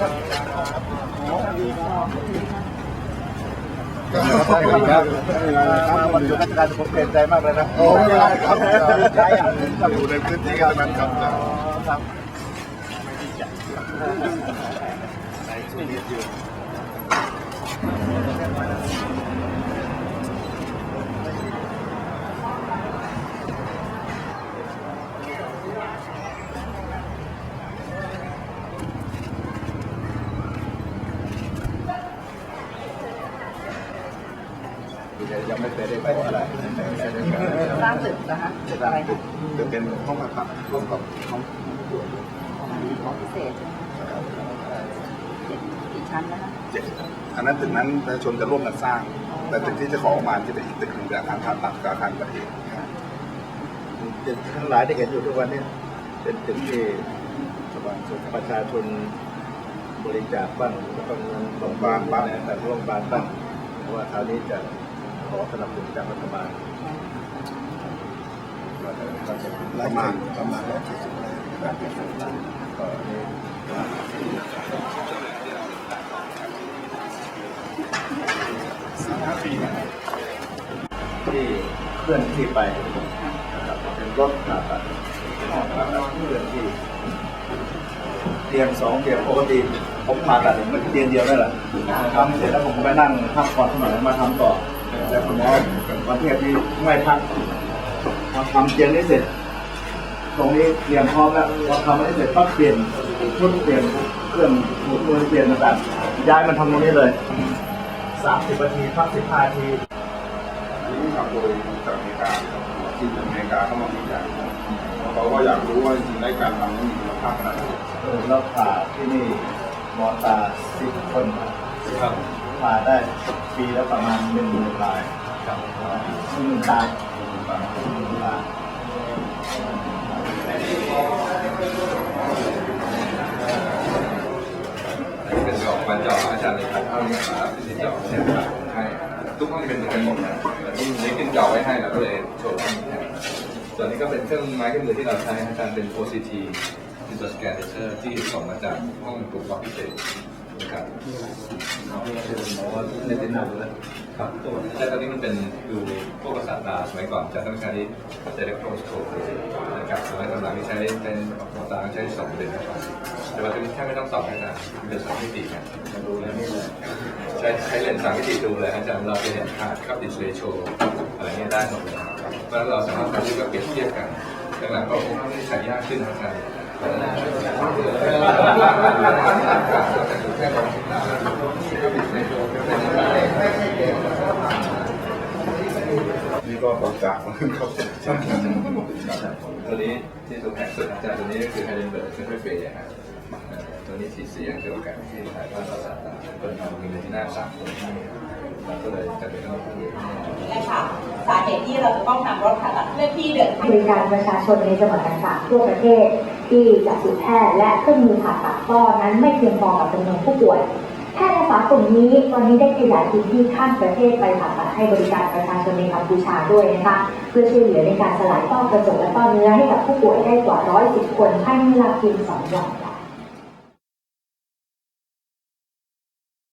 ครับมาวันหยุดราชการผมเปลี่ยนใจมากเลยนะโอ้ไม่เป็นไรครับใช่อะอยู่ในพื้นที่กันนั้นครับครับยั งไม่เคยได้ไปอะไรสร้างตึกนะคะตึกอะไรคะจะเป็นห้องพักร่วมกับห้องห้องพิเศษเจ็ดกี่ชั้นนะคะเจ็ดอันนั้นตึกนั้นประชาชนจะร่วมกันสร้าง แต่ตึกที่จะขอออกมาที่เป็นอีกตึกหนึ่งเป็นอาคารผ่าตัดกับอาคารประเทศตึกทั้งหลายที่เห็นอยู่ทุกวันนี้เป็นตึกที่ประชาชนบริจาคบ้างแล้วก็เงินโรงพยาบาลบ้างแต่โรงพยาบาลบ้างเพราะว่าคราวนี้จะ ขอสนับสนุนจากรัฐบาลประมาณประมาณร้อยเจ็ดสิบก็ดสิบล้านี่ที่เคลื่อนที่ไปเป็นรถผ่าตัดผ่าตัดเคลื่อนที่เตียงสองเตียงปกติผมผ่าตัดผมเป็นเตียงเดียวนั่นแหละทำเสร็จแล้วผมก็ไปนั่งพักผ่อนหน่อยมาทำต่อ แต่คุณหมอประเภทนี้ไม่พักพอทำเตียงนี้เสร็จ ตรงนี้เตรียมพร้อมแล้วพอทำอันนี้เสร็จปั๊บเปลี่ยนชุดเปลี่ยนเครื่องมือมือเปลี่ยนต่างๆย้ายมันทำตรงนี้เลยสามสิบนาทีพักสิบห้านาทีอันนี้ทำโดยจากอเมริกาที่อเมริกาเข้ามาวิจัยเขาก็อยากรู้ว่าจริงๆแล้การทำนั้มีคุณภาพขนาดไหนเออแล้วผ่าที่นี่หมอตาสิบคนครับ ผ่าได้ปีละประมาณหนึ่งหมื่นรายครับหนึ่งหมื่นตายหนึ่งหมื่นตายเป็นดอกบานจออาจารย์เลยครับเอาเนี่ยครับที่จอเนี่ยครับให้ทุกห้องเป็นเหมือนกันหมดนะแต่ที่นี้ขึ้นจอไว้ให้เราก็เลยโชว์ให้ให้ส่วนนี้ก็เป็นเครื่องไม้เครื่องมือที่เราใช้อาจารย์เป็น OCT เป็นตัวสแกนเลเซอร์ที่ส่งมาจากห้องปลูกความพิเศษ นะครับในที่นั่นเลยครับแต่ตอนนี้มันเป็นดูพวกประสาตาสมัยก่อนจะต้องใช้เจเล็กโทรสโคปนะครับสมัยหลังๆนี่ใช้ใช้ประสาทตาใช้สองเลนส์นะครับแต่ว่าตอนนี้แค่ไม่ต้องสองเลยนะเป็นสองมิตินะมาดูแล้วนี่เลยใช้ใช้เลนส์สามมิติดูเลยอาจารย์เราจะเห็นค่ากับดิสเลย์โชอะไรเงี้ยได้หมดเลยครับแล้วเราสามารถทำให้กับเปรียบเทียบกันหลังๆก็คงต้องใช้ยากขึ้นนะครับ นี่ก็บริจาคมาขึ้นเขาเสร็จใช่ไหมตัวนี้ที่ตัวแข็งสุดอาจารย์ตัวนี้ก็คือไฮเดนเบิร์กคือเฟย์ฮะตัวนี้สีเสียงเกี่ยวกับการที่ถ่ายภาพประสาทตาเป็นเอามีที่หน้าสามคน ก็เลยจะเป็นต้องพูดและค่ะสาเหตุที่เราจะต้องนำรถผ่าตัดเคลื่อนที่เดินบริการประชาชนในจังหวัดต่างๆทั่วประเทศ ที่จักษุแพทย์และเครื่องมือผ่าตัดก็นั้นไม่เพียงพอกับจำนวนผู้ป่วยแพทย์อาสากลุ่มนี้ตอนนี้ได้ขยายพื้นที่ข้ามประเทศไปผ่าตัดให้บริการประชาชนในกัมพูชาด้วยนะคะเพื่อช่วยเหลือในการสลายต้อกระจกและต้อเนื้อให้กับผู้ป่วยได้กว่า 110 คนภายในเวลาเพียง2วันค่ะ